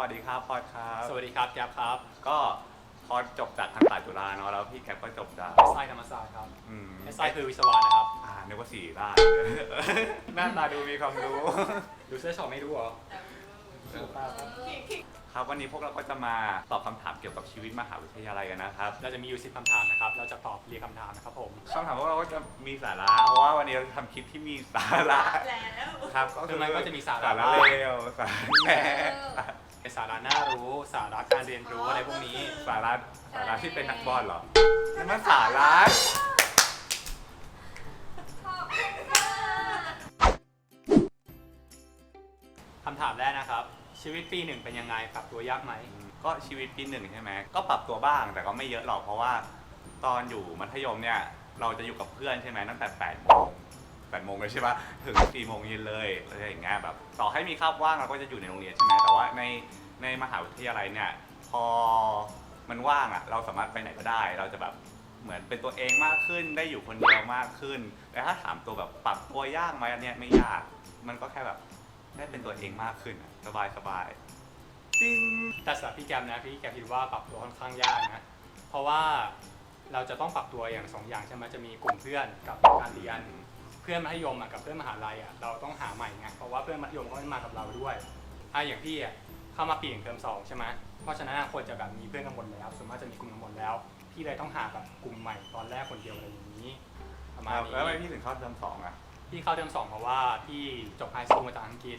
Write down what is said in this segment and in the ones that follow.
วัสดีครับพอดครับ สวัสดีครับแก๊ปครับ ก็พอดจบจากธรรมศาสตร์จุฬาเนาะแล้วพี่แก๊ปก็จบจากเอสไอธรรมศาสตร์ครับอืมเอสไอคือวิศวะนะครับ อ่านึกว่าสี่ได้หน้าตาดูมีความรู้ ดูเสื้อช็อปไม่รู้เหรอครับวันนี้พวกเราก็จะมาตอบคำถามเกี่ยวกับชีวิตมหาวิทยาลัยกันนะครับเราจะมีอยู่สิบคำถามนะครับ เราจะตอบเรียงคำถามนะครับผม คำถามพวกเราก็จะมีสาระเพราะว่าวันนี้เราจะทำคลิปที่มีสาระแล้ว ครับคือมันก็จะมีสาระ สาระเลวสาระแหน่ เป็นสาระน่ารู้สาระการเรียนรู้อะไรพวกนี้สาระสาระที่เป็นนักบอลเหรอนั่นมันสาระขอบคุณค่ะคำถามแรกนะครับ ชีวิตปีหนึ่งเป็นยังไงปรับตัวยากไหมก็ชีวิตปีหนึ่งใช่ไหมก็ปรับตัวบ้างแต่ก็ไม่เยอะหรอกเพราะว่า ตอนอยู่มัธยมเนี่ยเราจะอยู่กับเพื่อนใช่ไหมตั้งแต่8โมง 8โมงเลยใช่ปะถึง4โมงเย็นเลยอะไรอย่างเงี้ยแบบต่อให้มีคาบว่างเราก็จะอยู่ในโรงเรียนใช่ไหมแต่ว่าในในมหาวิทยาลัยเนี่ยพอมันว่างอะเราสามารถไปไหนก็ได้ เราจะแบบเหมือนเป็นตัวเองมากขึ้นได้อยู่คนเดียวมากขึ้น แต่ถ้าถามตัวแบบปรับตัวยากไหมอันเนี้ยไม่ยาก มันก็แค่แบบได้เป็นตัวเองมากขึ้นอะสบายสบายๆติ้งแต่สำหรับพี่แกมนะพี่แกมคิดว่าปรับตัวค่อนข้างยากนะเพราะว่าเราจะต้องปรับตัวอย่างสองอย่างใช่ไหมจะมีกลุ่มเพื่อนกับการเรียน พื่อนมัธยมอะกับเพื่อนมหาลัยอะเราต้องหาใหม่ไงเพราะว่าเพื่อนมัธยมเขาไม่มากับเราด้วยอะอย่างพี่อะเข้ามาปีหนึ่งเทอมสองใช่ไหมเพราะฉะนั้นคนจะแบบมีเพื่อนกันหมดแล้วส่วนมากจะมีกลุ่มกันหมดแล้วพี่เลยต้องหาแบบกลุ่มใหม่ตอนแรกคนเดียวอะไรอย่างนี้ประมาณแล้วทำไมนี้พี่ถึงเข้าเทอมสองอะพี่เข้าเทอมสองเพราะว่าพี่จบไฮสคูลมาจากอังกฤษ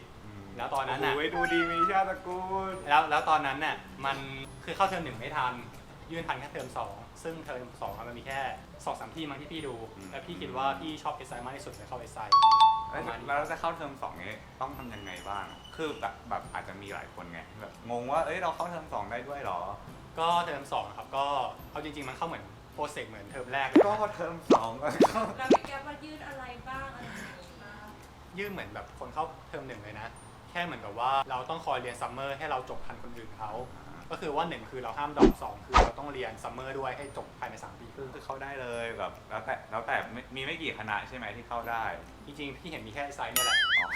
แล้วตอนนั้นน่ะโอ้ยดูดีมีชาติตระกูลแล้วแล้วตอนนั้นเนี่ยมันคือเข้าเทอมหนึ่งไม่ทันยื่นทันแค่เทอมสอง ซึ่งเทอมสองอะมันมีแค่สองสามที่มั้งที่พี่ดูแล้วพี่คิดว่าพี่ชอบเอสไมากที่สุดเลยเข้าเอสไอแล้วแล้วจะเข้าเทอมสองนี้ต้องทำยังไงบ้าง คือแบบแบบอาจจะมีหลายคนไงแบบงงว่า เอ้ยเราเข้าเทอมสองได้ด้วยเหรอ ก็เทอมสองนะครับก็เอาจริง ๆ มันเข้าเหมือนโปรเซสเหมือนเทอมแรกเลยก็เทอมสองก็แล้วพี่แก๊ปว่ายืดอะไรบ้างอะไรอย่างงี้บ้างยื่นเหมือนแบบคนเข้าเทอมหนึ่งเลยนะ แค่เหมือนกับว่าเราต้องคอยเรียนซัมเมอร์ให้เราจบทันคนอื่นเขา ก็คือว่าหนึ่งคือเราห้ามดรอปสองคือเราต้องเรียนซัมเมอร์ด้วยให้จบภายในสามปีครึ่งคือเข้าได้เลยแบบแล้วแต่แล้วแต่ไม่มีไม่กี่คณะใช่ไหมที่เข้าได้ จริงๆพี่เห็นมีแค่ไซเนี่ยแหละอ๋อ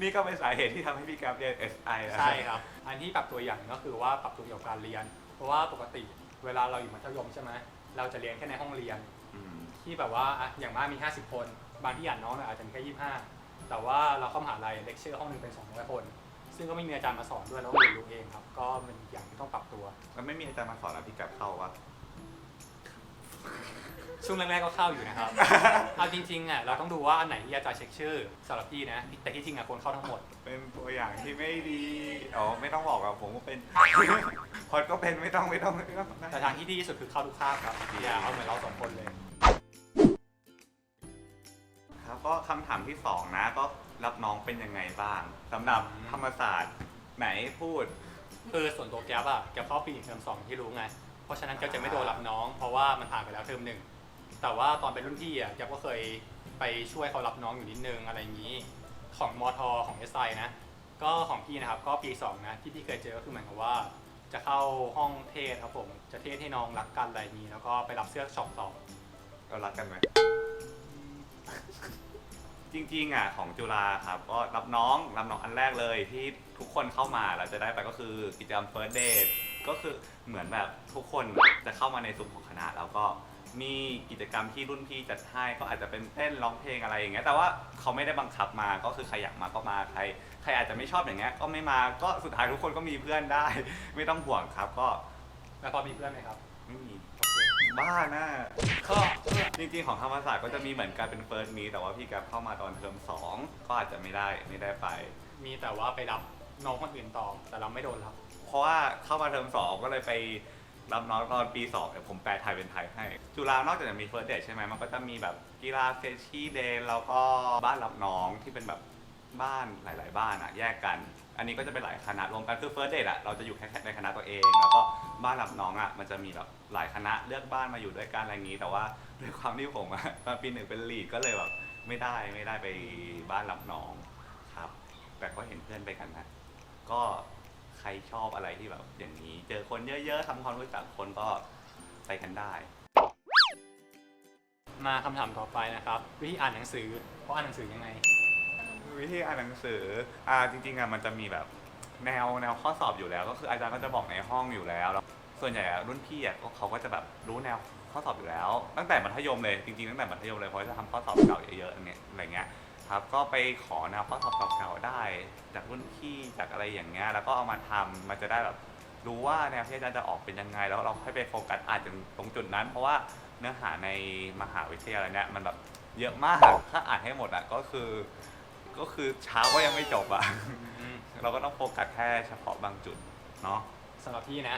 นี่ก็เป็นสาเหตุที่ทำให้พี่แกรฟเรียน SI นะ ใช่ครับ อันที่ปรับตัวอย่างก็คือว่าปรับตัวเกี่ยวกับการเรียน เพราะว่าปกติเวลาเราอยู่มัธยมใช่ไหมเราจะเรียนแค่ในห้องเรียนอืมที่แบบว่าอะอย่างมากมี 50 คน บางที่อ่านน้องเนี่ยอาจจะมีแค่ 25 แต่ว่าเราเข้ามหาลัยเลคเชอร์ห้องหนึ่งเป็น 200 คน ซึ่งก็ไม่มีอาจารย์มาสอนด้วยแล้วก็เรียนรู้เองครับ ก็เป็นอย่างที่ต้องปรับตัวแล้วไม่มีอาจารย์มาสอนแล้วพี่แกรฟเข้าวะ ช่วงแรกๆก็เข้าอยู่นะครับ เอาจริงๆอะเราต้องดูว่าอันไหนที่อาจารย์เช็คชื่อสำหรับพี่นะ แต่ที่จริงอะคนเข้าทั้งหมด เป็นตัวอย่างที่ไม่ดี อ๋อไม่ต้องบอกอะผมก็เป็น พอดก็เป็นไม่ต้องไม่ต้องไม่ต้องแต่ทางที่ดีที่สุดคือเข้าทุกคาบครับอย่าเอาเหมือนเราสองคนเลย ครับก็คำถามที่สองนะก็ รับน้องเป็นยังไงบ้างสำหรับอืมธรรมศาสตร์ไหนพูด คือส่วนตัวแก๊ปอะแก๊ปเข้าปีหนึ่งเทอมสองที่รู้ไง เพราะฉะนั้นแก๊ปจะไม่โดนรับน้อง เพราะว่ามันผ่านไปแล้วเทอมหนึ่ง แต่ว่าตอนเป็นรุ่นพี่อะแก๊ปก็เคยไปช่วยเขารับน้องอยู่นิดนึงอะไรอย่างนี้ ของมทของ s อนะ ก็ของพี่นะครับก็ปีสองนะที่พี่เคยเจอก็คือเหมือนกับว่า จะเข้าห้องเทศครับผมจะเทศให้น้องรักกันอะไรอย่างนี้ แล้วก็ไปรับเสื้อช็อปต่อเรารักกันไหม จริงๆอะของจุฬาครับก็รับน้องรับน้องอันแรกเลยที่ทุกคนเข้ามาเราจะได้ไปก็คือกิจกรรม first date ก็คือเหมือนแบบทุกคนจะเข้ามาในซุ้มของคณะแล้วก็มีกิจกรรมที่รุ่นพี่จัดให้ก็อาจจะเป็นเต้นร้องเพลงอะไรอย่างเงี้ยแต่ว่าเขาไม่ได้บังคับมาก็คือใครอยากมาก็มาใครใครอาจจะไม่ชอบอย่างเงี้ยก็ไม่มาก็สุดท้ายทุกคนก็มีเพื่อนได้ ไม่ต้องห่วงครับก็แล้วพอมีเพื่อนไหมครับ ไม่มีโอเค บ้านะก็จริงๆของธรรมศาสตร์ก็จะมีเหมือนกันเป็นเฟิร์สมีแต่ว่าพี่แกรฟเข้ามาตอนเทอมสองก็อาจจะไม่ได้ไม่ได้ไป มีแต่ว่าไปรับน้องคนอื่นต่อแต่เราไม่โดนรับ เพราะว่าเข้ามาเทอมสองก็เลยไปรับน้องตอนปีสองเดี๋ยวผมแปลไทยเป็นไทยให้ จุฬานอกจากจะมีเฟิร์สเดทใช่ไหมมันก็จะมีแบบกีฬาเฟชชี่เดย์แล้วก็บ้านรับน้องที่เป็นแบบบ้านหลาย ๆ บ้านอะแยกกัน อันนี้ก็จะเป็นหลายคณะรวมกันคือเฟิร์สเดทอะเราจะอยู่แค่ในคณะตัวเอง แล้วก็บ้านรับน้องอะมันจะมีแบบหลายคณะเลือกบ้านมาอยู่ด้วยกันอะไรอย่างนี้ แต่ว่าด้วยความที่ผมอะตอนปีหนึ่งเป็นลีดก็เลยแบบไม่ได้ไม่ได้ไปบ้านรับน้องครับ แต่ก็เห็นเพื่อนไปกันนะก็ใครชอบอะไรที่แบบอย่างนี้ เจอคนเยอะๆทำความรู้จักคนก็ไปกันได้ มาคำถามต่อไปนะครับ วิธีอ่านหนังสือเพราะอ่านหนังสือยังไง วิธีอ่านหนังสืออ่าจริงๆอะมันจะมีแบบแนวแนวข้อสอบอยู่แล้ว ก็คืออาจารย์ก็จะบอกในห้องอยู่แล้วแล้ว ส่วนใหญ่อะรุ่นพี่อะก็เขาก็จะแบบรู้แนวข้อสอบอยู่แล้ว ตั้งแต่มัธยมเลยจริงๆตั้งแต่มัธยมเลยเพราะจะทำข้อสอบเก่าเยอะๆเนี่ยอะไรเงี้ยครับก็ไปขอแนวข้อสอบเก่าๆได้ จากรุ่นพี่จากอะไรอย่างเงี้ยแล้วก็เอามาทำมันจะได้แบบ รู้ว่าแนวที่อาจารย์จะออกเป็นยังไง แล้วเราค่อยไปโฟกัสอานถึงตรงจุดนั้น เพราะว่าเนื้อหาในมหาวิทยาลัยเนี่ยมันแบบเยอะมากถ้าอ่านให้หมดอะก็คือ ก็คือเช้าก็ยังไม่จบอะ เราก็ต้องโฟกัสแค่เฉพาะบางจุดเนาะ สำหรับพี่นะ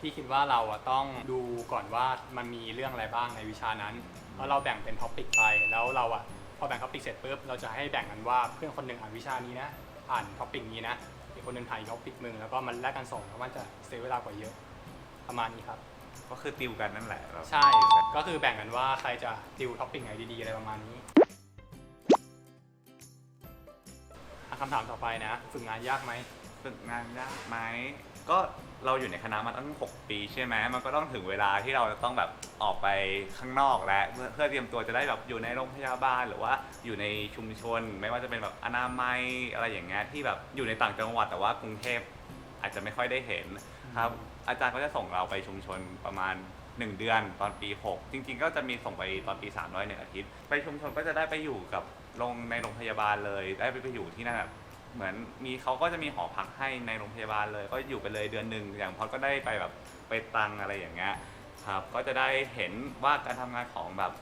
พี่คิดว่าเราอะต้องดูก่อนว่ามันมีเรื่องอะไรบ้างในวิชานั้น แล้วเราแบ่งเป็นท็อปิกไป แล้วเราอะพอแบ่งท็อปิกเสร็จปุ๊บ เราจะให้แบ่งกันว่าเพื่อนคนหนึ่งอ่านวิชานี้นะ อ่านท็อปิกนี้นะ อีกคนหนึ่งถ่ายท็อปิกมึง แล้วก็มันแลกกันส่งแล้วมันจะเสียเวลากว่าเยอะ ประมาณนี้ครับ ก็คือติวกันนั่นแหละเราใช่ก็คือแบ่งกันว่าใครจะติวท็อปิกไหนดีๆอะไรประมาณนี้ คำถามต่อไปนะฝึกงานยากไหมฝึกงานยากไหมก็เราอยู่ในคณะมาตั้ง 6 ปีใช่ไหมมันก็ต้องถึงเวลาที่เราจะต้องแบบออกไปข้างนอกแล้วเพื่อเพื่อเตรียมตัวจะได้แบบอยู่ในโรงพยาบาลหรือว่าอยู่ในชุมชน ไม่ว่าจะเป็นแบบอนามัยอะไรอย่างเงี้ยที่แบบอยู่ในต่างจังหวัดแต่ว่ากรุงเทพอาจจะไม่ค่อยได้เห็นครับอาจารย์ก็จะส่งเราไปชุมชนประมาณ 1 เดือนตอนปี 6 จริง ๆ ก็จะมีส่งไปตอนปี3 0 0หนึ่งอาทิตย์ ไปชุมชนก็จะได้ไปอยู่กับ โรงในโรงพยาบาลเลย ได้ไปไปอยู่ที่นั่นแบบเหมือนมีเขาก็จะมีหอพักให้ในโรงพยาบาลเลย ก็อยู่ไปเลยเดือนหนึ่งอย่างพอดก็ได้ไปแบบไปตังอะไรอย่างเงี้ยครับ ก็จะได้เห็นว่าการทำงานของแบบ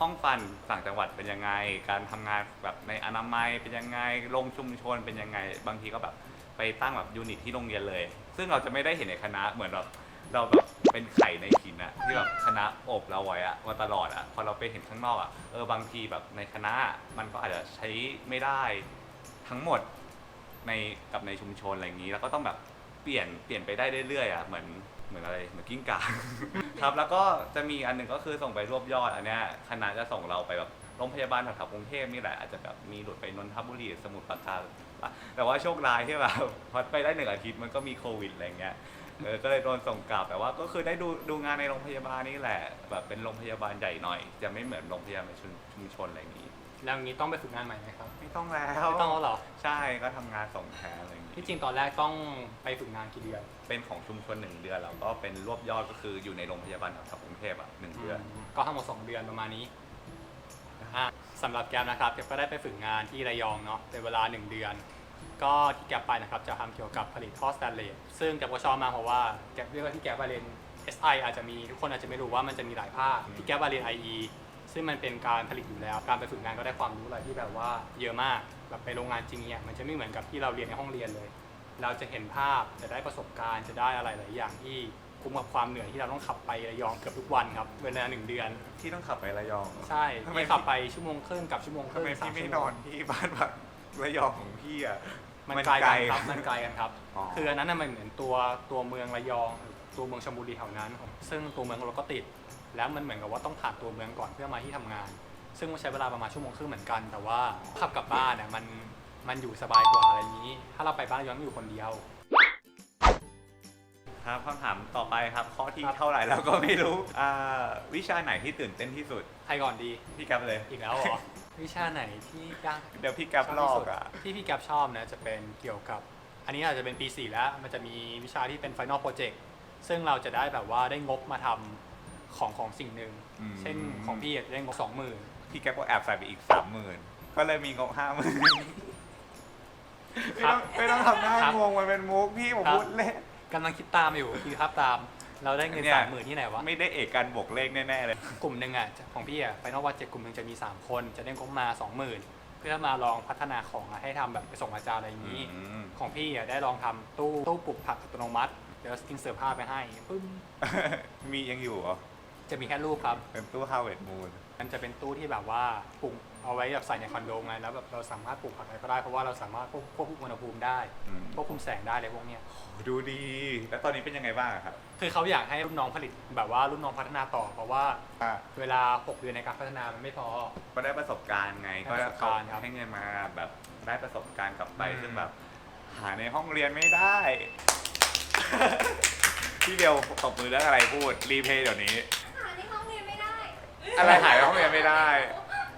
ห้องฟันต่างจังหวัดเป็นยังไง การทำงานแบบในอนามัยเป็นยังไงโรงชุมชนเป็นยังไง บางทีก็แบบไปตั้งแบบยูนิตที่โรงเรียนเลย ซึ่งเราจะไม่ได้เห็นในคณะเหมือนแบบ เราแบบเป็นไข่ในหินอะที่แบบคณะอบเราไว้อะมาตลอดอะพอเราไปเห็นข้างนอกอะเออบางทีแบบในคณะมันก็อาจจะใช้ไม่ได้ทั้งหมดในกับในชุมชนอะไรอย่างนี้ แล้วก็ต้องแบบเปลี่ยนเปลี่ยนไปได้เรื่อยๆอะเหมือนเหมือนอะไรเหมือนกิ้งก่า ครับแล้วก็จะมีอันหนึ่งก็คือส่งไปรวบยอดอันเนี้ยคณะจะส่งเราไปแบบโรงพยาบาลแถวๆกรุงเทพนี่แหละอาจจะแบบมีหลุดไปนนทบุรีสมุทรปราการแต่ว่าโชคร้ายที่แบบพอไปได้หนึ่งอาทิตย์มันก็มีโควิดอะไรเงี้ย เออก็เลยโดนส่งกลับแต่ว่าก็คือได้ดูดูงานในโรงพยาบาลนี่แหละ แบบเป็นโรงพยาบาลใหญ่หน่อย จะไม่เหมือนโรงพยาบาลชุมชุมชนอะไรอย่างนี้ แล้วอย่างนี้ต้องไปฝึกงานใหม่ไหมครับไม่ต้องแล้วไม่ต้องแล้วเหรอใช่ก็ทำงานส่งแทนอะไรอย่างนี้ ที่จริงตอนแรกต้องไปฝึกงานกี่เดือนเป็นของชุมชนหนึ่งเดือนแล้วก็เป็นรวบยอดก็คืออยู่ในโรงพยาบาลแถวๆกรุงเทพอะหนึ่งเดือนก็ทั้งหมด2เดือนประมาณนี้อะสำหรับแกมนะครับแกมก็ได้ไปฝึกงานที่ระยองเนาะเป็นเวลา1เดือน ก็ที่แกมไปนะครับจะทำเกี่ยวกับผลิตท่อสแตนเลสซึ่งแกมก็ชอบมากเพราะว่าแกมเรียกว่าที่แกมไปเรียน SI อาจจะมีทุกคนอาจจะไม่รู้ว่ามันจะมีหลายภาคที่แกมไปเรียน IE ซึ่งมันเป็นการผลิตอยู่แล้ว การไปฝึกงานก็ได้ความรู้อะไรที่แบบว่าเยอะมากแบบไปโรงงานจริงเนี่ยมันจะไม่เหมือนกับที่เราเรียนในห้องเรียนเลย เราจะเห็นภาพจะได้ประสบการณ์จะได้อะไรหลายอย่างที่คุ้มกับความเหนื่อยที่เราต้องขับไประยองเกือบทุกวันครับเวลาหนึ่งเดือน ที่ต้องขับไประยองใช่ทำไมพี่ขับไปชั่วโมงครึ่งกับชั่วโมงคทำรึ่งไมสาพี่มไม่ชั่วนโมองนที่บ้านพักระยองของพี่อะ มันไกลกันครับมันไกลกันครับ อ๋อ คืออันนั้นน่ะมันเหมือนตัวตัวเมืองระยองตัวเมืองชลบุรีแถวนั้นครับซึ่งตัวเมืองเราก็ติด แล้วมันเหมือนกับว่าต้องผ่านตัวเมืองก่อนเพื่อมาที่ทำงาน ซึ่งมันใช้เวลาประมาณชั่วโมงครึ่งเหมือนกัน แต่ว่าขับกลับบ้านน่ะมันมันอยู่สบายกว่าอะไรอย่างนี้ ถ้าเราไปบ้านย้อนอยู่คนเดียว ครับคำถามต่อไปครับ ข้อที่ครับ เท่าไหร่แล้วก็ไม่รู้อ่าวิชาไหนที่ตื่นเต้นที่สุด ใครก่อนดีพี่แก๊ปเลย อีกแล้วเหรอ วิชาไหนที่ยากเดี๋ยวพี่แก๊ปลอกอะ ที่พี่แกปชอบนะจะเป็นเกี่ยวกับ อันนี้อาจจะเป็นปี4แล้ว มันจะมีวิชาที่เป็น Final Project ซึ่งเราจะได้แบบว่าได้งบมาทำของของสิ่งหนึ่ง อืม เช่นของพี่อาจจะได้งบ20,000พี่แก๊ปก็แอบใส่ไปอีกสามหมื่นก็เลยมีงบห้าหมื่นไม่ต้องไม่ต้องทำหน้างงมันเป็นมุกพี่ผมพูดเล่นกำลังคิดตามอยู่คิดภาพตาม เราได้เงินเนี่ย สามหมื่นที่ไหนวะ ไม่ได้เอกการบวกเลขแน่ๆเลย กลุ่มหนึ่งอะของพี่อะ Final Project กลุ่มหนึ่งจะมี 3 คน จะได้งบมา 20,000 เพื่อมาลองพัฒนาของอะให้ทำแบบไปส่งอาจารย์อะไรอย่างนี้ อืม ของพี่อะได้ลองทำตู้ตู้ปลูกผักอัตโนมัติ เดี๋ยวอินเสิร์ตภาพไปให้ปึ้มมียังอยู่เหรอจะมีแค่รูปครับ เป็นตู้ฮาวเวิร์ดมูน มันจะเป็นตู้ที่แบบว่าปลูก เอาไว้แบบใส่ในคอนโดไงแล้วแบบเราสามารถปลูกผักอะไรก็ได้เพราะว่าเราสามารถควบควบคุมอุณหภูมิได้ควบคุมแสงได้เลยพวกเนี้ยดูดี แล้วตอนนี้เป็นยังไงบ้างอะครับคือเขาอยากให้รุ่นน้องผลิตแบบว่ารุ่นน้องพัฒนาต่อ เพราะว่าอะเวลา 6 เดือนในการพัฒนามันไม่พอ ก็ได้ประสบการณ์ไงได้ประสบการณ์ครับให้เงินมาแบบได้ประสบการณ์กลับไปอืม ซึ่งแบบ หาในห้องเรียนไม่ได้ พี่เบลตบมือเรื่องอะไรพูดรีเพย์เดี๋ยวนี้ หาในห้องเรียนไม่ได้อะไรหายในห้องเรียนไม่ได้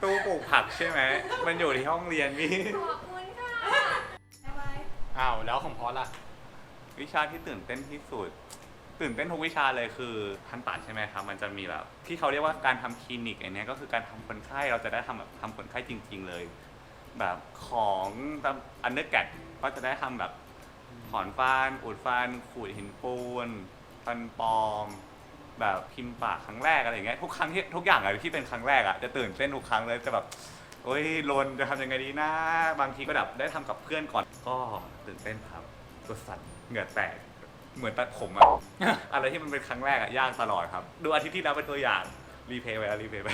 ตู้ปลูกผักใช่ไหม มันอยู่ที่ห้องเรียนพี่ ขอบคุณค่ะบ๊ายบายอ้าวแล้วของพอสล่ะ วิชาที่ตื่นเต้นที่สุด ตื่นเต้นทุกวิชาเลยคือทันตาใช่ไหมครับมันจะมีแบบที่เขาเรียกว่าการทำคลินิกไอเนี้ยก็คือการทำคนไข้เราจะได้ทำแบบทำคนไข้จริง ๆเลย แบบของอันเดอร์แกดก็จะได้ทำแบบถอนฟันอุดฟันขูดหินปูนฟันปลอม แบบพิมพ์ปากครั้งแรกอะไรอย่างเงี้ยทุกครั้งที่ทุกอย่างอะที่เป็นครั้งแรกอะจะตื่นเต้นทุกครั้งเลยจะแบบโอ้ยลนจะทำยังไงดีนะ บางทีก็แบบได้ทำกับเพื่อนก่อนก็ตื่นเต้นครับตัวสั่นเหงื่อแตกเหมือนตัดผมอะ อะไรที่มันเป็นครั้งแรกอะยากตลอดครับ ดูอาทิตย์ที่แล้วเป็นตัวอย่างรีเพย์ไปแล้วรีเพย์ไป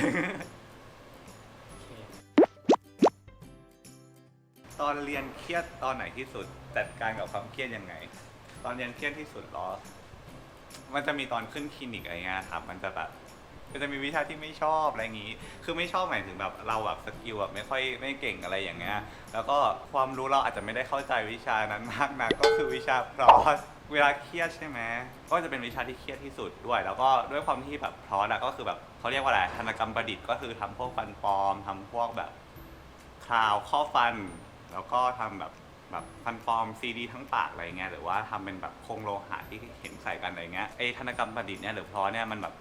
ตอนเรียนเครียดตอนไหนที่สุดจัดการกับความเครียดยังไง ตอนเรียนเครียดที่สุดเหรอ มันจะมีตอนขึ้นคลินิกอะไรเงี้ยครับ มันจะแบบมันจะมีวิชาที่ไม่ชอบอะไรอย่างงี้ คือไม่ชอบหมายถึงแบบเราแบบสกิลแบบไม่ค่อยไม่เก่งอะไรอย่างเงี้ย แล้วก็ความรู้เราอาจจะไม่ได้เข้าใจวิชานั้นมากนะก็คือวิชาพรอสเวลาเครียดใช่ไหมก็จะเป็นวิชาที่เครียดที่สุดด้วย แล้วก็ด้วยความที่แบบพรอสอะก็คือแบบเขาเรียกว่าอะไรธนกรรมประดิษฐ์ก็คือทำพวกฟันปลอมทำพวกแบบคราวข้อฟัน แล้วก็ทำแบบ แบบฟันปลอมซีดีทั้งปากอะไรเงี้ยหรือว่าทำเป็นแบบโครงโลหะที่เห็นใส่กันอะไรเงี้ยไอ้ธนกรรมประดิษฐ์เนี่ยหรือพราะเนี่ยมันแบบ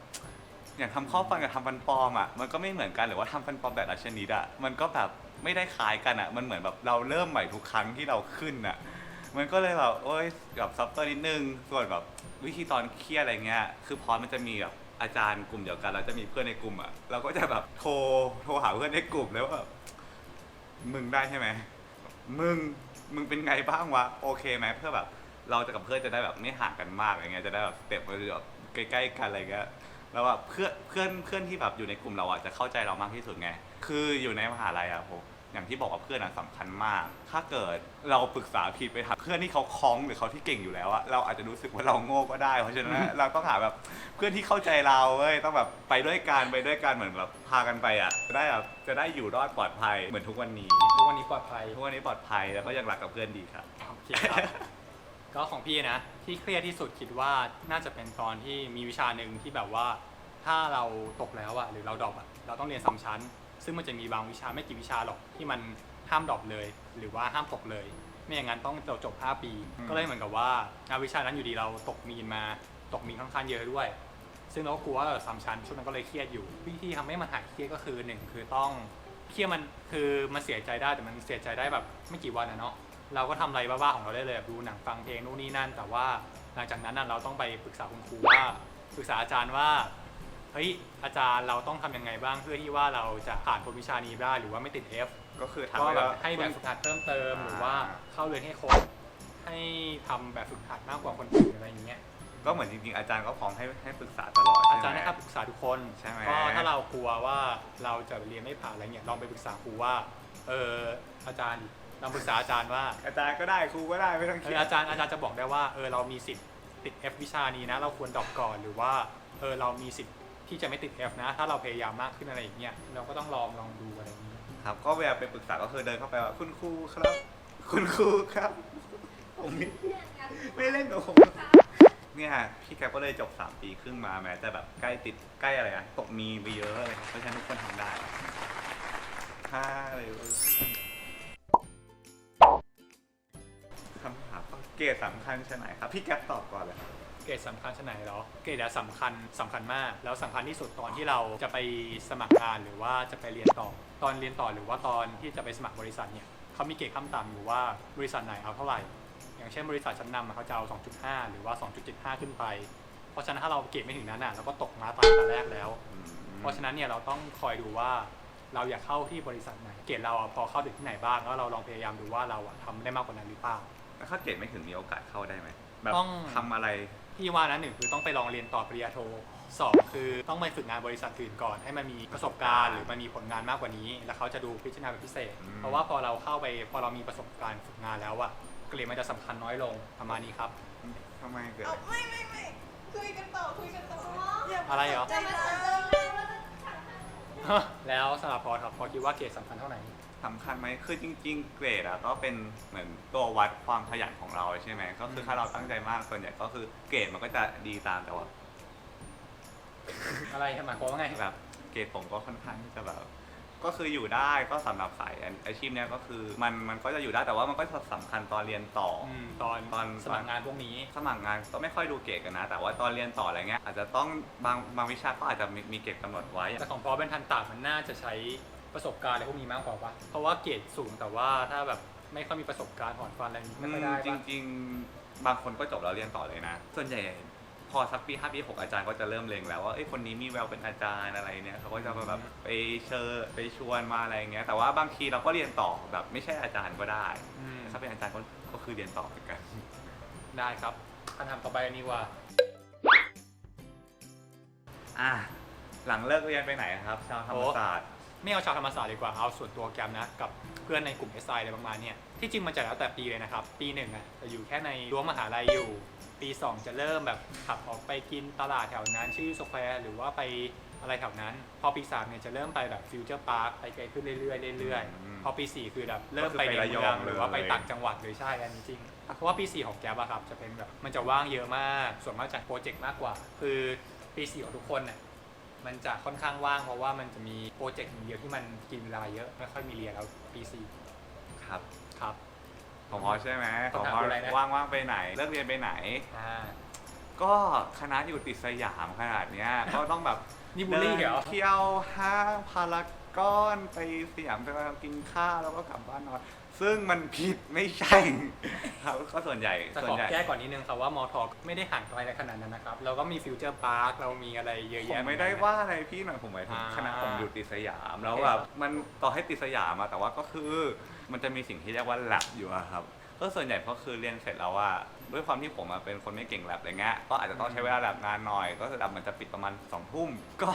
อย่างทำข้อฟันกับทำฟันปลอมอะมันก็ไม่เหมือนกันหรือว่าทำฟันปลอมแต่ละชนิดอะมันก็แบบไม่ได้คล้ายกันอะมันเหมือนแบบเราเริ่มใหม่ทุกครั้งที่เราขึ้นอะมันก็เลยแบบโอ้ยแบบซับเตอร์นิดนึงส่วนแบบวิธีตอนเครียดอะไรเงี้ยคือพอมันจะมีแบบอาจารย์กลุ่มเดียวกันแล้วจะมีเพื่อนในกลุ่มอะเราก็จะแบบโทรโทรหาเพื่อนในกลุ่มแล้วแบบมึงได้ใช่ไหมมึง มึงเป็นไงบ้างวะโอเคไหมเพื่อแบบ เราจะกับเพื่อนจะได้แบบไม่ห่างกันมากอะไรเงี้ยจะได้แบบสเต็ปมันจะแบบใกล้ๆกันอะไรเงี้ยแล้วแบบเพื่อนเพื่อนเพื่อนที่แบบอยู่ในกลุ่มเราอะจะเข้าใจเรามากที่สุดไง คืออยู่ในมหาลัยอะผม อย่างที่บอกว่าเพื่อนอะสำคัญมาก ถ้าเกิดเราปรึกษาผิดไปถามเพื่อนที่เขาคล้องหรือเขาที่เก่งอยู่แล้วอะเราอาจจะรู้สึกว่าเราโง่ก็ได้ เพราะฉะนั้นเราต้องหาแบบเพื่อนที่เข้าใจเราเว้ยต้องแบบไปด้วยกันไปด้วยกันเหมือนแบบพากันไปอะจะได้แบบจะได้อยู่รอดปลอดภัยเหมือนทุกวันนี้ ทุกวันนี้ปลอดภัยทุกวันนี้ปลอดภัยแล้วก็ยังรักกับเพื่อนดีครับ โอเคครับ ก็ของพี่นะ ที่เครียดที่สุดคิดว่าน่าจะเป็นตอนที่มีวิชาหนึ่งที่แบบว่า ถ้าเราตกแล้วอะหรือเราดรอปอะเราต้องเรียนซ้ำชั้น ซึ่งมันจะมีบางวิชาไม่กี่วิชาหรอกที่มันห้ามดรอปเลย หรือว่าห้ามตกเลย ไม่อย่างนั้นต้องจบจบ 5 ปี อืม ก็เลยเหมือนกับว่าอาวิชานั้นอยู่ดีเราตกมีนมาตกมีนค่อนข้างเยอะด้วย ซึ่งเราก็กลัวว่าเราซ้ำชั้นช่วงนั้นก็เลยเครียดอยู่ วิธีทำให้มันหายเครียดก็คือหนึ่งคือต้องเครียดมันคือมันเสียใจได้แต่มันเสียใจได้แบบไม่กี่วันนะเนาะเราก็ทำอะไรบ้าๆของเราได้เลยแบบดูหนังฟังเพลงนู่นนี่นั่น แต่ว่าหลังจากนั้นน่ะเราต้องไปปรึกษาคุณครูว่าปรึกษาอาจารย์ว่า เฮ้ยอาจารย์เราต้องทำยังไงบ้างเพื่อที่ว่าเราจะผ่านพ้นวิชานี้ได้หรือว่าไม่ติด F ก็คือทำก็ให้แบเราบให้แบบฝึกหัดเพิ่มเติมอ่า หรือว่าเข้าเรียนให้ครบให้ทำแบบฝึกหัดมากกว่าคนอื่นอะไรอย่างเงี้ยก็เหมือนจริงๆอาจารย์ก็พร้อมให้ให้ปรึกษาตลอดอาใช่ไหมจารย์ให้คำปรึกษาทุกคนใช่ไหม ก็ถ้าเรากลัวว่าเราจะเรียนไม่ผ่านอะไรเงี้ยลองไปปรึกษาครูว่าเอออาจารย์ลองปรึกษาอาจารย์ว่า อาจารย์ก็ได้ครูก็ได้ไม่ต้องเอเครีอยดอาจารย์อาจารย์จะบอกได้ว่าเออเรามีสิทธิ์ติด F วิชานี้นะ เราควรดรอปก่อนหรือว่าเออเรามีสิทธิ์ ที่จะไม่ติด F นะ ถ้าเราพยายามมากขึ้นอะไรอย่างเงี้ยเราก็ต้องลองลองดูอะไรอย่างเงี้ยครับก็เวลาไปปรึกษาก็คือเดินเข้าไปว่าคุณครูครับ คุณครูครับ ผมไม่ไม่เล่นกับผมเนี่ยพี่แกปก็เลยจบ 3 ปีครึ่งมาแม้แต่แบบใกล้ติดใกล้อะไรอะตกมีไปเยอะเลยครับเพราะฉะนั้นทุกคนทำได้ห้าเลยคำถามเกรดสำคัญใช่ไหมครับ พี่แกปตอบก่อนเลยครับ เกรดสำคัญชะไหนเหรอ เกรดอะสำคัญสำคัญมาก แล้วสำคัญที่สุดตอนที่เราจะไปสมัครงานหรือว่าจะไปเรียนต่อ ตอนเรียนต่อหรือว่าตอนที่จะไปสมัครบริษัทเนี่ยเขามีเกรดขั้นต่ำอยู่ว่าบริษัทไหนเอาเท่าไหร่ อย่างเช่นบริษัทชั้นนำอะเขาจะเอา 2.5 หรือว่า 2.75 ขึ้นไป เพราะฉะนั้นถ้าเราเกรดไม่ถึงนั้นอะเราก็ตกมาตายแต่แรกแล้วอืมเพราะฉะนั้นเนี่ยเราต้องคอยดูว่าเราอยากเข้าที่บริษัทไหน เกรดเราอะพอเข้าถึงที่ไหนบ้างแล้วเราลองพยายามดูว่าเราอะทำได้มากกว่านั้นหรือเปล่าแล้วถ้าเกรดไม่ถึงมีโอกาสเข้าได้ไหมแบบต้องทำอะไร พี่ว่านะหนึ่งคือต้องไปลองเรียนต่อปริญญาโทสองคือต้องไปฝึกงานบริษัทอื่นก่อน ให้มันมีประสบการณ์หรือมันมีผลงานมากกว่านี้ แล้วเขาจะดูพิจารณาเป็นพิเศษอืมเพราะว่าพอเราเข้าไปพอเรามีประสบการณ์ฝึกงานแล้วอะเกรดมันจะสำคัญน้อยลงประมาณนี้ครับ ทำไมเกิด เอาไม่ไม่ไม่คุยกันต่อคุยกันต่ออย่าอะไรเหรอใจจะมาร้าเจอยเรื่องว่าจะถามแล้วสำหรับพอครับพอคิดว่าเกรดสำคัญเท่าไหร่ สำคัญไหมคือจริง ๆ เกรดอะก็เป็นเหมือนตัววัดความขยันของเราใช่ไหมก็คือถ้าเราตั้งใจมากส่วนใหญ่ก็คือเกรดมันก็จะดีตามแต่ว่าอะไรหมายความว่าไง แบบเกรดผมก็ค่อนข้างที่จะแบบกก็คืออยู่ได้ก็สำหรับสายอาชีพเนี้ยก็คือมันมันก็จะอยู่ได้แต่ว่ามันก็สำคัญตอนเรียนต่อออืมตอนตอน สมัครงานพวกนี้ สมัครงานก็ไม่ค่อยดูเกรดกันนะ แต่ว่าตอนเรียนต่ออะไรเงี้ยอาจจะต้องบางบางวิชาก็อาจจะมีมีเกรดกำหนดไว้แต่ของพอเป็นทันตามันน่าจะใช้ ประสบการณ์อะไรพวกนี้มากกว่าปะเพราะว่าเกรดสูงแต่ว่าถ้าแบบไม่ค่อยมีประสบการณ์ถอนฟันอะไรอย่างนี้ไม่ค่อยได้จปะริง ๆ บางคนก็จบแล้วเรียนต่อเลยนะ ส่วนใหญ่พอสักปีห้าปีหกอาจารย์ก็จะเริ่มเล็งแล้วว่าเอ้ยคนนี้มีแววเป็นอาจารย์อะไรเนี่ยเขาก็จะแบบไปเชิญไปชวนมาอะไรเงี้ยแต่ว่าบางทีเราก็เรียนต่อแบบไม่ใช่อาจารย์ก็ได้อืมถ้าเป็นอาจารย์ก็ก็คือเรียนต่อเหมือนกัน ได้ครับคำถามต่อไปอันนี้ว่า อะหลังเลิกเรียนไปไหนครับ ชาวธรรมศาสตร์ ไม่เอาชาวธรรมศาสตร์ดีกว่าเอาส่วนตัวแกรมนะกับเพื่อนในกลุ่ม s ออะไรประมาณเนี้ยที่จริงมันจะแล้วแต่ปีเลยนะครับ ปีหนึ่งอะจะอยู่แค่ในรั้วมหาลัยอยู่ ปี 2 จะเริ่มแบบขับออกไปกินตลาดแถวนั้น ชื่อสแควร์หรือว่าไปอะไรแถวนั้น พอปี3เนี่ยจะเริ่มไปแบบฟิวเจอร์พาร์คไปไกลขึ้นเรื่อยๆเรื่อยอืมๆพอปี 4 คือแบบเริ่มไปก็คือในไประยเมือองงหรือว่าเลยไปต่างจังหวัดเลยใช่อันนี้จริงเพราะว่าปี 4 ของแกรบอะครับจะเป็นแบบมันจะว่างเยอะมาก ส่วนมากจากโปรเจกต์มากกว่า คือปี 4 ของทุกคนเนี่ย มันจะค่อนข้างว่างเพราะว่ามันจะมีโปรเจกต์อย่างเดียวที่มันกินเวลาเยอะไม่ค่อยมีเรียนแล้วปีสี่ครับครับ ของพอใช่ไหมของคำถามพอคืออะไรนะ ว่างๆไปไหน เลิกเรียนไปไหน อ่า ก็คณะอยู่ติดสยามขนาดเนี้ย ก็ต้องแบบ นี่บูลลี่เหรอดินเที่ยวห้างพารากอนไปสยามไปกินข้าวแล้วก็กลับบ้านนอน ซึ่งมันผิดไม่ใช่ ครับก็ส่วนใหญ่จะส่วขนอใหญ่แก้ก่อนนิดนึงครับว่ามอทอไม่ได้ห่างไกลในขนาดนั้นนะครับเราก็มีฟิวเจอร์พาร์คเรามีอะไรเยอะผมแยะ ไม่ได้ว่าอะไรพี่หน่อยผมหมายถึงอ่าคณะผมอยู่ติดสยามแล้วโอเคแบบมันต่อให้ติดสยามอะแต่ว่าก็คือ มันจะมีสิ่งที่เรียกว่าแลบอยู่อะครับ ก็ส่วนใหญ่ก็คือเรียนเสร็จแล้วว่า ด้วยความที่ผมอะเป็นคนไม่เก่งแลบอะไรเงี้ยก็อาจจะต้องใช้เวลาแลบนานหน่อย ก็คือแลบมันจะปิดประมาณ2องทุ่มก็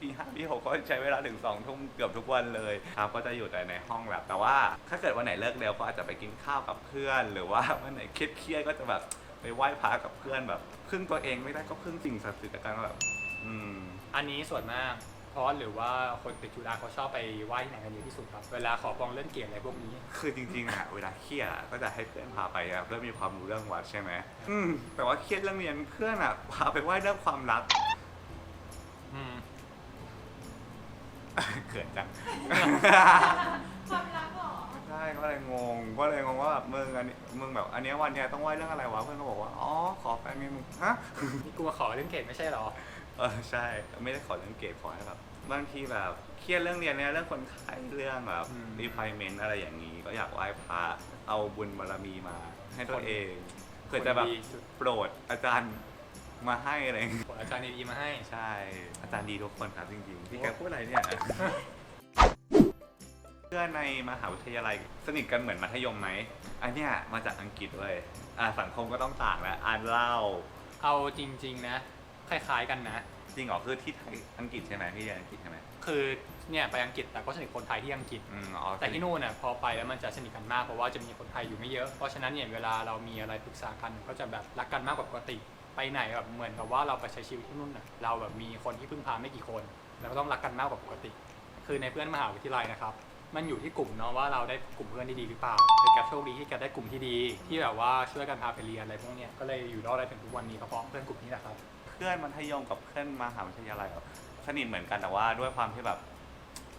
ปีห้าปีหกก็ใช้เวลาถึง2องทุ่มเกือบทุกวันเลยครับก็จะอยู่แต่ในห้องแลบแต่ว่า ถ้าเกิดวันไหนเลิกเร็วก็อาจจะไปกินข้าวกับเพื่อน หรือว่าวันไหนเครียดๆก็จะแบบไปไหว้พระกับเพื่อนแบบพึ่งตัวเองไม่ได้ก็พึ่งสิ่งศักดิ์สิทธิ์กับการแบบ อืม อันนี้ส่วนมาก พราะหรือว่าคนติดจุฬาเขาชอบไปไหว้ที่ไหนกันเยอะที่สุดครับ เวลาขอปองเล่นเกมอะไรพวกนี้ คือจริงๆอะเวลาเครียดอะก็จะให้เพื่อนพาไปอะเริ่มมีความรู้เรื่องวัดใช่ไหมอืมแต่ว่าเครียดเรื่องเรียนเพื่อนอะพาไปไหว้เรื่องความรัก อืมเขินจัง ความรักเหรอใช่ก็เลยงงก็เลยงงว่าแบบมึงอันนี้มึงแบบอันเนี้ยวันเนี้ยต้องไหว้เรื่องอะไรวะเพื่อนก็บอกว่าอ๋อขอแฟนมีมึงฮะ นี่กูมาขอเล่นเกมไม่ใช่เหรอ เออใช่ไม่ได้ขอเรื่องเกรดขอให้แบบบางทีแบบเครียดเรื่องเรียนเนี่ยเรื่องคนไข้เรื่องแบบอืม รีไฟเมนต์อะไรอย่างนี้ ก็อยากไหว้พระเอาบุญบารมีมา ให้ตัวเองเพื่อจะแบบคนดีสุดโปรดอาจารย์มาให้อะไรอย่างเงี้ยขออาจารย์ดีๆมาให้ ใช่ อาจารย์ดีทุกคนครับจริงๆที่แกพูดอะไรเนี่ย เพื่อนในมหาวิทยาลัยสนิทกันเหมือนมัธยมไหม อันเนี้ยมาจากอังกฤษเลยอ่าสังคมก็ต้องต่างแล้วอ่านเล่า เอาจริง ๆ นะ คล้ายๆกันนะ จริงเหรอคือที่ไทยอังกฤษใช่ไหมพี่เรียนอังกฤษใช่ไหมคือเนี่ยไปอังกฤษแต่ก็สนิทคนไทยที่อังกฤษ อืมอ๋อแต่ที่นู่นน่ะพอไปแล้วมันจะสนิทกันมากเพราะว่าจะมีคนไทยอยู่ไม่เยอะ เพราะฉะนั้นเนี่ยเวลาเรามีอะไรปรึกษากันก็จะแบบรักกันมากกว่าปกติไปไหนแบบเหมือนกับว่าเราไปใช้ชีวิตที่นู่นน่ะเราแบบมีคนที่พึ่งพาไม่กี่คนเราก็ต้องรักกันมากกว่าปกติ คือในเพื่อนมหาวิทยาลัยนะครับ มันอยู่ที่กลุ่มเนาะว่าเราได้กลุ่มเพื่อนที่ดีหรือเปล่าแต่แกโชคดีที่แกได้กลุ่มที่ดี ที่แบบว่าช่วยกันพาไปเรียนอะไรพวกเนี้ยก็เลยอยู่รอดได้ถึงทุกวันนี้ก็เพราะเพื่อนกลุ่มนี้แหละครับ เพื่อนมัธยมกับเพื่อนมหาวิทยาลัยอะสนิทเหมือนกันแต่ว่าด้วยความที่แบบ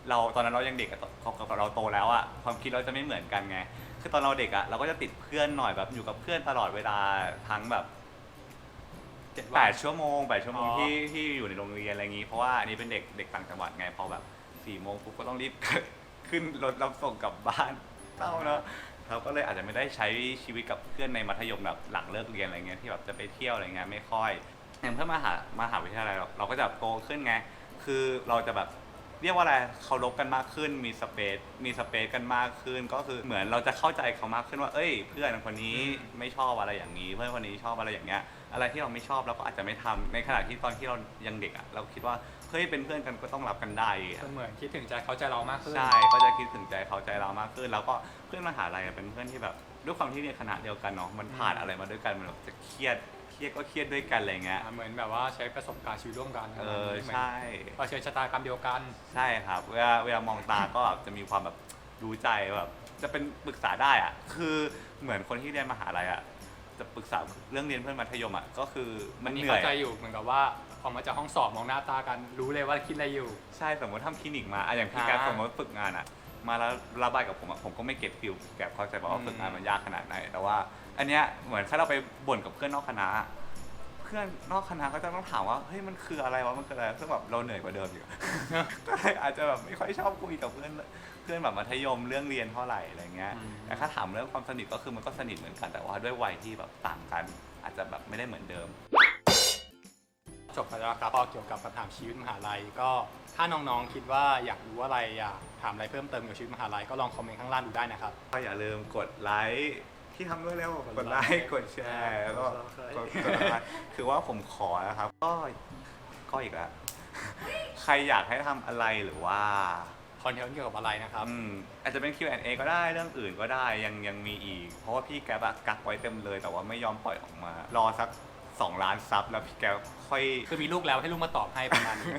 เราตอนนั้นเรายังเด็กอะกับกับเราโตแล้วอะความคิดเราจะไม่เหมือนกันไง คือตอนเราเด็กอะเราก็จะติดเพื่อนหน่อยแบบอยู่กับเพื่อนตลอดเวลาทั้งแบบเจ็ดแปวันดชั่วโมงแปดชั่วโมงอ๋อ ที่ที่อยู่ในโรงเรียนอะไรอย่างงี้ เพราะว่าอันนี้เป็นเด็กเด็กต่างจังหวัดไงพอแบบสี่โมงปุ๊บก็ต้องรีบ ขึ้นรถรับส่งกลับบ้านเศร้าเนอะเราก็เลยอาจจะไม่ได้ใช้ชีวิตกับเพื่อนในมัธยมแบบหลังเลิกเรียนอะไรเงี้ยที่แบบจะไปเที่ยวอะไรเงี้ยไม่ค่อย อย่างเพื่อนมหามหาวิทยาลัยเราเราก็จะโตขึ้นไง คือเราจะแบบเรียกว่าอะไรเคารพกันมากขึ้น มีสเปซ มีสเปซกันมากขึ้น ก็คือเหมือนเราจะเข้าใจเขามากขึ้นว่า เอ้ย เพื่อนคนนี้ไม่ชอบอะไรอย่างนี้ เพื่อนคนนี้ชอบอะไรอย่างเงี้ย อะไรที่เราไม่ชอบเราก็อาจจะไม่ทำในขณะที่ตอนที่เรายังเด็กอะเราคิดว่า เฮ้ย เป็นเพื่อนกันก็ต้องรับกันได้อะมันเหมือนคิดถึงใจเขาใจเรามากขึ้น ใช่ ก็จะคิดถึงใจเขาใจเรามากขึ้น แล้วก็เพื่อนมหาลัยอะเป็นเพื่อนที่แบบด้วยความที่เรียนคณะเดียวกันเนาะ มันผ่านอะไรมาด้วยกัน มันแบบจะเครียด เครียดก็เครียดด้วยกันอะไรเงี้ยอ่าเหมือนแบบว่าใช้ประสบการณ์ชีวิตร่วมกันเออเหมืนใช่เผชิญชะตากรรมเดียวกัน ใช่ครับ เวลาเวลามองตาก็แบบจะมีความแบบรู้ใจแบบจะเป็นปรึกษาได้อะคือเหมือนคนที่เรียนมหาลัยอะจะปรึกษาเรื่องเรียนเพื่อนมัธยมอะก็คือมัมันนเหนี่นื่อยเข้าใจอยู่เหมือนกับว่าพอมาจากห้องสอบมองหน้าตากันรู้เลยว่าคิดอะไรอยู่ ใช่สมมติทำคลินิกมาอะอย่างพี่อ่าแกปสมมติฝึกงานอะ มาแล้วระบายกับผมอะผมก็ไม่เก็ตฟิลแกปเข้าใจว่าอืมฝึกงานมันยากขนาดไหนแต่ว่า อันเนี้ยเหมือนถ้าเราไปบ่นกับเพื่อนนอกคณะ เพื่อนนอกคณะก็จะต้องถามว่าเฮ้ยมันคืออะไรวะมันคืออะไรซึ่งแบบเราเหนื่อยกว่าเดิมอยู่ ก็เลยอาจจะแบบไม่ค่อยชอบคุยกับเพื่อนเพื่อนแบบมัธยมเรื่องเรียนเท่าไหร่อะไรเงี้ยอืม แต่ถ้าถามเรื่องความสนิทก็คือมันก็สนิทเหมือนกันแต่ว่าด้วยวัยที่แบบต่างกัน อาจจะแบบไม่ได้เหมือนเดิม จบไปแล้วครับก็เกี่ยวกับคำถามชีวิตมหาลัย ก็ถ้าน้องๆคิดว่าอยากรู้อะไรอยากถามอะไรเพิ่มเติมเกี่ยวกับชีวิตมหาลัยก็ลองคอมเมนต์ข้างล่างดูได้นะครับ ก็อย่าลืมกดไลค์ ที่ทำด้วยแล้วกกดดไลไลค์ค์กดแชร์แล้วก็กกดด Subscribe กดไลค์คือว่าผมขอนะครับ ก็ก็อีกแล้วใครอยากให้ทำอะไรหรือว่าคอนเทนต์เกี่ยวกับอะไรนะครับ อืมอาจจะเป็น Q&A ก็ได้เรื่องอื่นก็ได้ยังยังมีอีก เพราะว่าพี่แกบอะกักไว้เต็มเลย แต่ว่าไม่ยอมปล่อยออกมา รอสัก 2 ล้านซับแล้วพี่แกค่อย คือมีลูกแล้วให้ลูกมาตอบให้ประมาณนี้